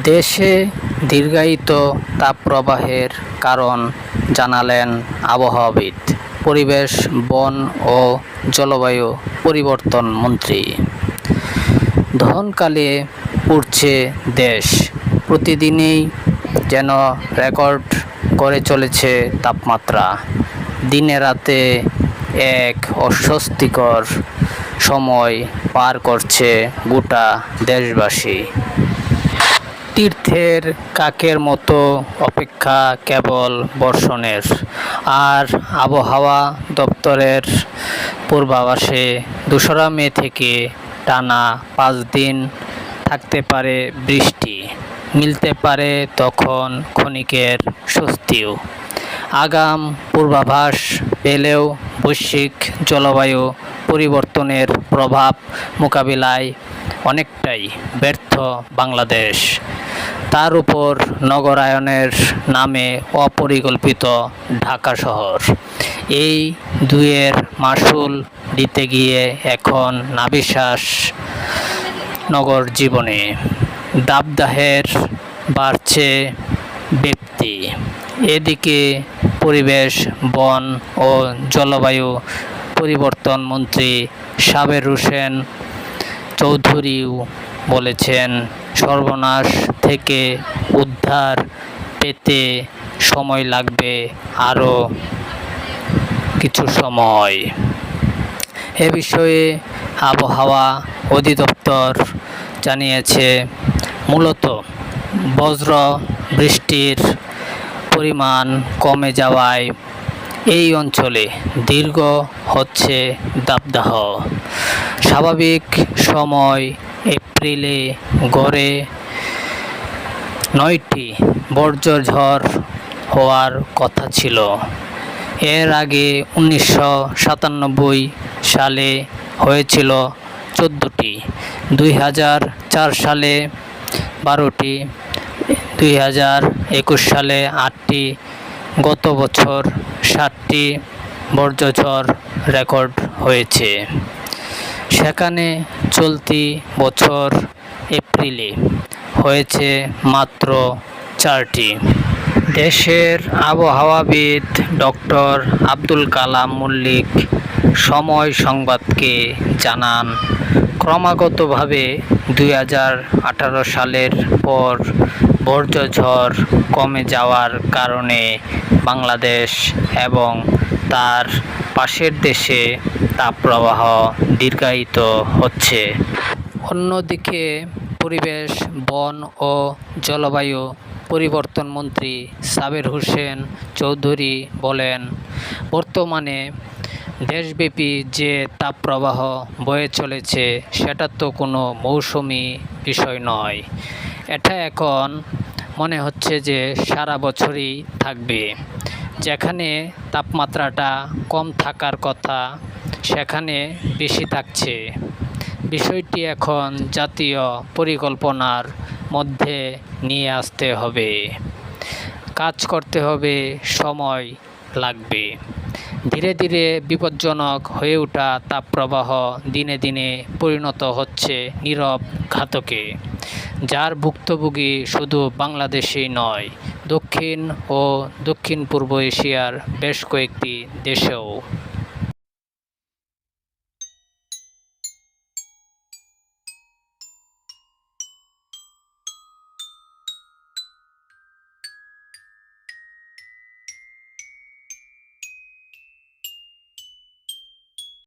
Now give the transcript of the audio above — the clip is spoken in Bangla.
দেশে দীর্ঘায়িত তাপপ্রবাহের কারণ জানালেন আবহাওয়াবিদ, পরিবেশ, বন ও জলবায়ু পরিবর্তন মন্ত্রী। ধনকালে উঠছে দেশ, প্রতিদিনই যেন রেকর্ড করে চলেছে তাপমাত্রা। দিনে রাতে এক অস্বস্তিকর সময় পার করছে গোটা দেশবাসী। তীর্থের কাকের মতো অপেক্ষা কেবল বর্ষণের। আর আবহাওয়া দপ্তরের পূর্বাভাসে দোসরা মে থেকে টানা পাঁচ দিন থাকতে পারে বৃষ্টি। মিলতে পারে তখন ক্ষণিকের স্বস্তিও। আগাম পূর্বাভাস পেলেও বৈশ্বিক জলবায়ু পরিবর্তনের প্রভাব মোকাবিলায় অনেকটাই ব্যর্থ বাংলাদেশ। তার উপর নগরায়নের নামে অপরিকল্পিত ঢাকা শহর। এই দুয়ের মাসুল দিতে গিয়ে এখন নাবিশ্বাস নগর জীবনে। দাবদাহের বাড়ছে ব্যক্তি এদিকে পরিবেশ, বন ও জলবায়ু পরিবর্তন মন্ত্রী সাবের হোসেন চৌধুরীও বলেছেন সর্বনাশ থেকে উদ্ধার পেতে সময় লাগবে আরও কিছু সময়। এ বিষয়ে আবহাওয়া অধিদপ্তর জানিয়েছে, মূলত বজ্র বৃষ্টির পরিমাণ কমে যাওয়ায় এই অঞ্চলে দীর্ঘ হচ্ছে দাবদাহ। স্বাভাবিক সময় এপ্রিলে গড়ে নয়টি বর্জ্যঝড় হওয়ার কথা ছিল। এর আগে উনিশশো সাতানব্বই সালে হয়েছিল চোদ্দোটি, দুই হাজার চার সালে বারোটি, দুই হাজার একুশ সালে আটটি, গত বছর ষাটটি বর্জ্যঝড় রেকর্ড হয়েছে। সেখানে চলতি বছর এপ্রিলে হয়েছে মাত্র চারটি। দেশের আবহাওয়াবিদ ডক্টর আব্দুল কালাম মল্লিক সময় সংবাদকে জানান, ক্রমাগতভাবে দুই হাজার আঠারো সালের পর বর্জ্যঝড় কমে যাওয়ার কারণে বাংলাদেশ এবং তার পাশের দেশে তাপপ্রবাহ দীর্ঘায়িত হচ্ছে। অন্যদিকে পরিবেশ, বন ও জলবায়ু পরিবর্তন মন্ত্রী সাবের হোসেন চৌধুরী বলেন, বর্তমানে দেশব্যাপী যে তাপপ্রবাহ বয়ে চলেছে, সেটা তো কোনো মৌসুমি বিষয় নয়। এটা এখন মনে হচ্ছে যে সারা বছরই থাকবে। যেখানে তাপমাত্রাটা কম থাকার কথা, সেখানে বেশি থাকছে। বিষয়টি এখন জাতীয় পরিকল্পনার মধ্যে নিয়ে আসতে হবে। কাজ করতে হবে, সময় লাগবে। ধীরে ধীরে বিপজ্জনক হয়ে ওঠা তাপপ্রবাহ দিনে দিনে পরিণত হচ্ছে নীরব ঘাতকে, যার ভুক্তভোগী শুধু বাংলাদেশেই নয়, দক্ষিণ ও দক্ষিণ পূর্ব এশিয়ার বেশ কয়েকটি দেশেও।